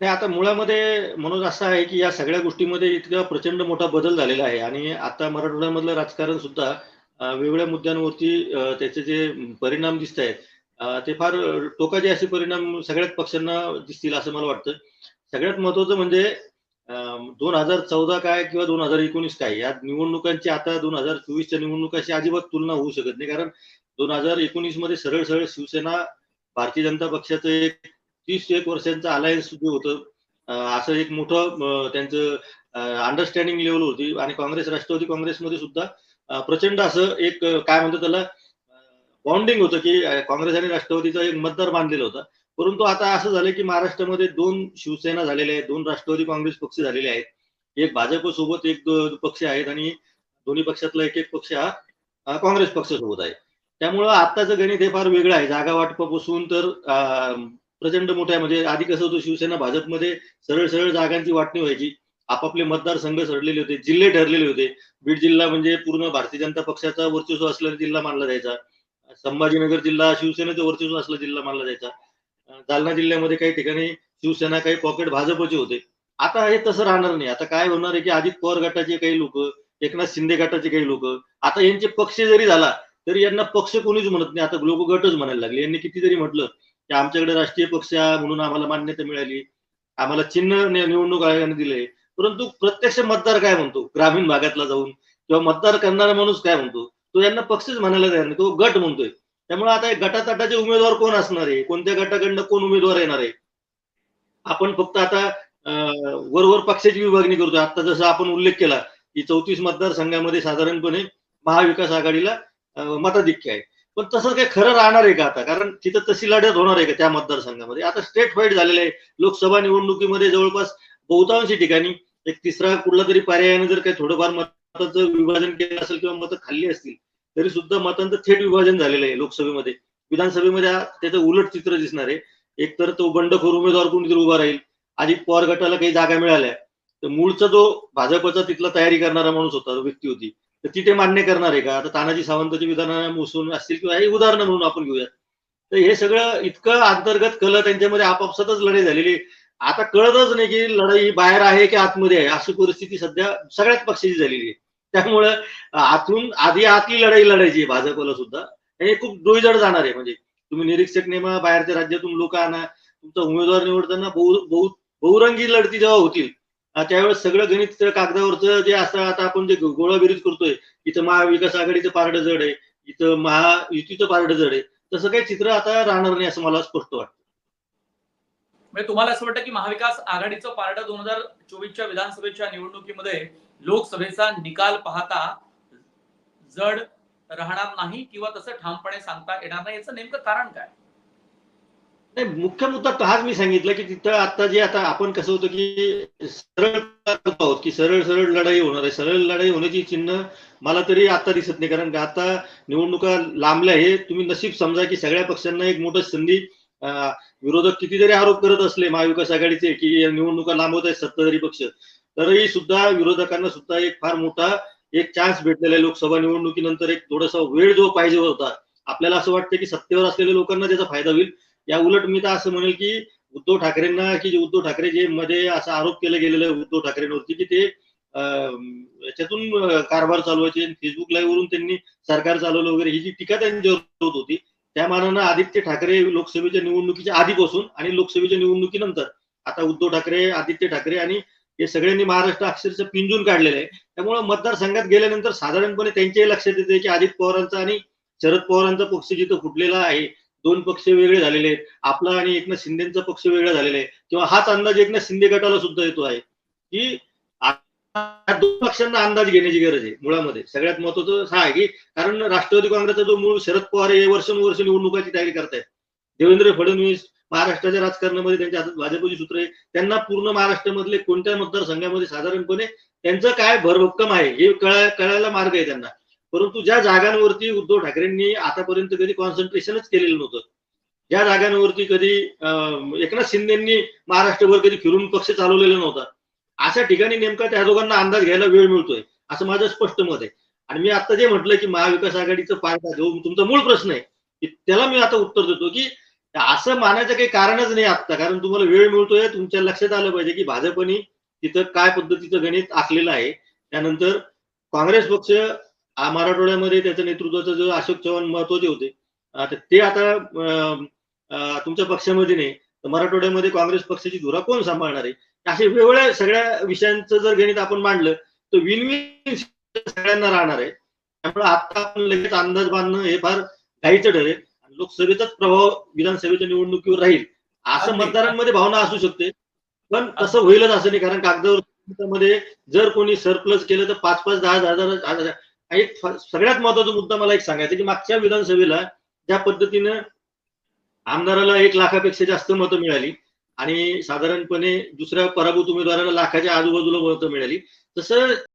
नाही आता मुळामध्ये मनोज असा आहे की या सगळ्या गोष्टीमध्ये इतका प्रचंड मोठा बदल झालेला आहे. आणि आता मराठवाड्यामधलं राजकारण सुद्धा वेगवेगळ्या मुद्द्यांवरती त्याचे जे परिणाम दिसत आहेत ते फार टोकाचे असे परिणाम सगळ्याच पक्षांना दिसतील असं मला वाटतं. सगळ्यात महत्वाचं म्हणजे दोन हजार चौदा काय किंवा दोन हजार एकोणीस काय या निवडणुकांची आता दोन हजार चोवीसच्या निवडणुकाशी अजिबात तुलना होऊ शकत नाही. कारण दोन हजार एकोणीसमध्ये सरळ सरळ शिवसेना भारतीय जनता पक्षाचं एक तीस एक वर्षांचं अलायन्स जे होतं असं एक मोठं त्यांचं अंडरस्टँडिंग लेवल होती. आणि काँग्रेस राष्ट्रवादी काँग्रेसमध्ये सुद्धा प्रचंड असं एक काय म्हणतो त्याला बॉन्डिंग होतं की काँग्रेस आणि राष्ट्रवादीचा एक मतदार बांधलेला होता. परंतु आता असं झालं की महाराष्ट्रामध्ये दोन शिवसेना झालेल्या आहेत दोन राष्ट्रवादी काँग्रेस पक्ष झालेले आहेत. एक भाजप सोबत एक पक्ष आहेत आणि दोन्ही पक्षातला एक एक पक्ष हा काँग्रेस पक्षासोबत आहे. त्यामुळं आत्ताचं गणित हे फार वेगळं आहे. जागा वाटपापासून तर प्रचंड मोठ्या म्हणजे आधी कसं होतं शिवसेना भाजपमध्ये सरळ सरळ जागांची वाटणी व्हायची. आपापले मतदारसंघ सरलेले होते जिल्हे ठरलेले होते. बीड जिल्हा म्हणजे पूर्ण भारतीय जनता पक्षाचा वर्चस्व असलेला जिल्हा मानला जायचा. संभाजीनगर जिल्हा शिवसेनेचा वर्चस्व असलेला जिल्हा मानला जायचा. जालना जिल्ह्यामध्ये काही ठिकाणी शिवसेना काही पॉकेट भाजपचे होते. आता हे तसं राहणार नाही. आता काय होणार आहे की अजित पवार गटाचे काही लोक एकनाथ शिंदे गटाचे काही लोक आता यांचे पक्ष जरी झाला तरी यांना पक्ष कोणीच म्हणत नाही. आता लोक गटच म्हणायला लागले. यांनी किती जरी म्हटलं की आमच्याकडे राष्ट्रीय पक्ष म्हणून आम्हाला मान्यता मिळाली. आम्हाला चिन्ह निवडणूक आयोगाने दिले परंतु प्रत्यक्ष मतदार काय म्हणतो? ग्रामीण भागातला जाऊन किंवा मतदार करणारा माणूस काय म्हणतो? तो यांना पक्षच म्हणायला तयार नाही. तो गट म्हणतोय. त्यामुळे आता गटातटाचे उमेदवार कोण असणार आहे? कोणत्या गटाकडनं कोण उमेदवार येणार आहे? आपण फक्त आता वरवर पक्षाची विभागणी करतोय. आता जसं आपण उल्लेख केला की चौतीस मतदारसंघामध्ये साधारणपणे महाविकास आघाडीला मताधिक्य आहे. पण तसं काही खरं राहणार आहे का आता? कारण तिथं तशी लढत होणार आहे का त्या मतदारसंघामध्ये? आता स्टेट फाईट झालेलं आहे. लोकसभा निवडणुकीमध्ये जवळपास बहुतांशी ठिकाणी एक तिसरा कुठला तरी पर्यायाने जर काही थोडंफार मताचं विभाजन केलं असेल किंवा मतं खाल्ली असतील तरी सुद्धा मतांचं थेट विभाजन झालेलं आहे लोकसभेमध्ये. विधानसभेमध्ये त्याचं उलट चित्र दिसणार आहे. एक तर तो बंडखोर उमेदवार कोणीतरी उभा राहील. अजित पवार गटाला काही जागा मिळाल्या. तर मूळचा जो भाजपचा तिथला तयारी करणारा माणूस होता व्यक्ती होती. तर ती ते मान्य करणार आहे का? आता तानाजी सावंतची विधान मुसून असतील किंवा हे उदाहरणं म्हणून आपण घेऊयात. तर हे सगळं इतकं अंतर्गत कल त्यांच्यामध्ये आपापसातच लढाई झालेली आहे. आता कळतच नाही की लढाई ही बाहेर आहे की आतमध्ये आहे. अशी परिस्थिती सध्या सगळ्याच पक्षाची झालेली आहे. त्यामुळं आतून आधी आतली लढाई लढायची भाजपला सुद्धा. हे खूप डोईजड जाणार आहे. म्हणजे तुम्ही निरीक्षक नेमा बाहेरच्या राज्यातून लोक आणा तुमचा उमेदवार निवडताना बहु बहु बहुरंगी लढती जेव्हा होतील त्यावेळेस सगळं गणित त्या कागदावरचं जे असं आता आपण जे गोळाबेरीज करतोय इथं महाविकास आघाडीचं पारड जड आहे इथं महायुतीचं पारड जड आहे तसं काही चित्र आता राहणार नाही असं मला स्पष्ट वाटतं. म्हणजे तुम्हाला असं वाटतं की महाविकास आघाडीचं पारड दोन हजार चोवीसच्या विधानसभेच्या निवडणुकीमध्ये लोकसभेचा निकाल पाहता जड राहणार नाही किंवा तसं ठामपणे सांगता येणार नाही याचं नेमकं कारण काय? नाही मुख्य मुद्दा तर हाच मी सांगितलं की तिथं आता जे आता आपण कसं होतं की सरळ आहोत की सरळ सरळ लढाई होणार आहे. सरळ लढाई होण्याची चिन्ह मला तरी आता दिसत नाही. कारण का आता निवडणुका लांबल्या हे तुम्ही नशीब समजा की सगळ्या पक्षांना एक मोठं संधी विरोधक कितीतरी आरोप करत असले महाविकास आघाडीचे की या निवडणुका लांबवत आहेत सत्ताधारी पक्ष. तरीही सुद्धा विरोधकांना सुद्धा एक फार मोठा एक चान्स भेटलेला आहे लोकसभा निवडणुकीनंतर एक थोडासा वेळ जो पाहिजे होता आपल्याला असं वाटतं की सत्तेवर असलेल्या लोकांना त्याचा फायदा होईल. या उलट मी तर असं म्हणेल की उद्धव ठाकरेंना की उद्धव ठाकरे जे मध्ये असा आरोप केला गेलेला उद्धव ठाकरेंवरती की ते याच्यातून कारभार चालवायचे फेसबुक लाईव्ह वरून त्यांनी सरकार चालवलं वगैरे ही जी टीका त्यांच्यावर होत होती त्या मानानं आदित्य ठाकरे लोकसभेच्या निवडणुकीच्या आधीपासून आणि लोकसभेच्या निवडणुकीनंतर आता उद्धव ठाकरे आदित्य ठाकरे आणि हे सगळ्यांनी महाराष्ट्र अक्षरशः पिंजून काढलेलं आहे. त्यामुळे मतदारसंघात गेल्यानंतर साधारणपणे त्यांच्याही लक्षात येते की अजित पवारांचा आणि शरद पवारांचा पक्ष जिथं फुटलेला आहे दोन पक्ष वेगळे झालेले आहेत. आपला आणि एकनाथ शिंदेचा पक्ष वेगळा झालेला आहे. किंवा हाच अंदाज एकनाथ शिंदे गटाला सुद्धा येतो आहे. की दोन पक्षांना अंदाज घेण्याची गरज आहे मुळामध्ये. सगळ्यात महत्वाचं हा आहे की कारण राष्ट्रवादी काँग्रेसचा जो मूळ शरद पवार हे वर्षानुवर्ष निवडणुकाची तयारी करतायत. देवेंद्र फडणवीस महाराष्ट्राच्या राजकारणामध्ये त्यांच्या हातात भाजपची सूत्र आहे. त्यांना पूर्ण महाराष्ट्रामधले कोणत्या मतदारसंघामध्ये साधारणपणे त्यांचं काय भरभक्कम आहे हे कळा कळायला मार्ग आहे त्यांना. परंतु ज्या जागांवरती उद्धव ठाकरेंनी आतापर्यंत कधी कॉन्सन्ट्रेशनच केलेलं नव्हतं ज्या जागांवरती कधी एकनाथ शिंदेनी महाराष्ट्रभर कधी फिरून पक्ष चालवलेला नव्हता अशा ठिकाणी नेमका त्या दोघांना अंदाज घ्यायला वेळ मिळतोय असं माझं स्पष्ट मत आहे. आणि मी आता जे म्हटलं की महाविकास आघाडीचं फायदा जो तुमचा मूळ प्रश्न आहे की त्याला मी आता उत्तर देतो की असं मानायचं काही कारणच नाही आता कारण तुम्हाला वेळ मिळतोय तुमच्या लक्षात आलं पाहिजे की भाजपने तिथं काय पद्धतीचं गणित आखलेलं आहे. त्यानंतर काँग्रेस पक्ष मराठवाड्यामध्ये त्याचं नेतृत्वाचं जो अशोक चव्हाण महत्त्वाचे होते. आता ते आता तुमच्या पक्षामध्ये नाही तर मराठवाड्यामध्ये काँग्रेस पक्षाची धुरा कोण सांभाळणार आहे? असे वेगवेगळ्या सगळ्या विषयांचं जर गणित आपण मांडलं तर विन सगळ्यांना राहणार आहे. त्यामुळे आता आपण लगेच अंदाज बांधणं हे फार घाईचं ठरेल. लोकसभेचाच प्रभाव विधानसभेच्या निवडणुकीवर राहील. असं. मतदारांमध्ये भावना असू शकते. पण तसं होईलच असं नाही कारण कागदावर मध्ये जर कोणी सरप्लस केलं तर पाच पाच दहा हजार- एक सगळ्यात महत्त्वाचा मुद्दा मला एक सांगायचा की मागच्या विधानसभेला ज्या पद्धतीनं आमदाराला एक लाखापेक्षा जास्त मतं मिळाली आणि साधारणपणे दुसऱ्या पराभूत उमेदवाराला लाखाच्या आजूबाजूला मतं मिळाली तसं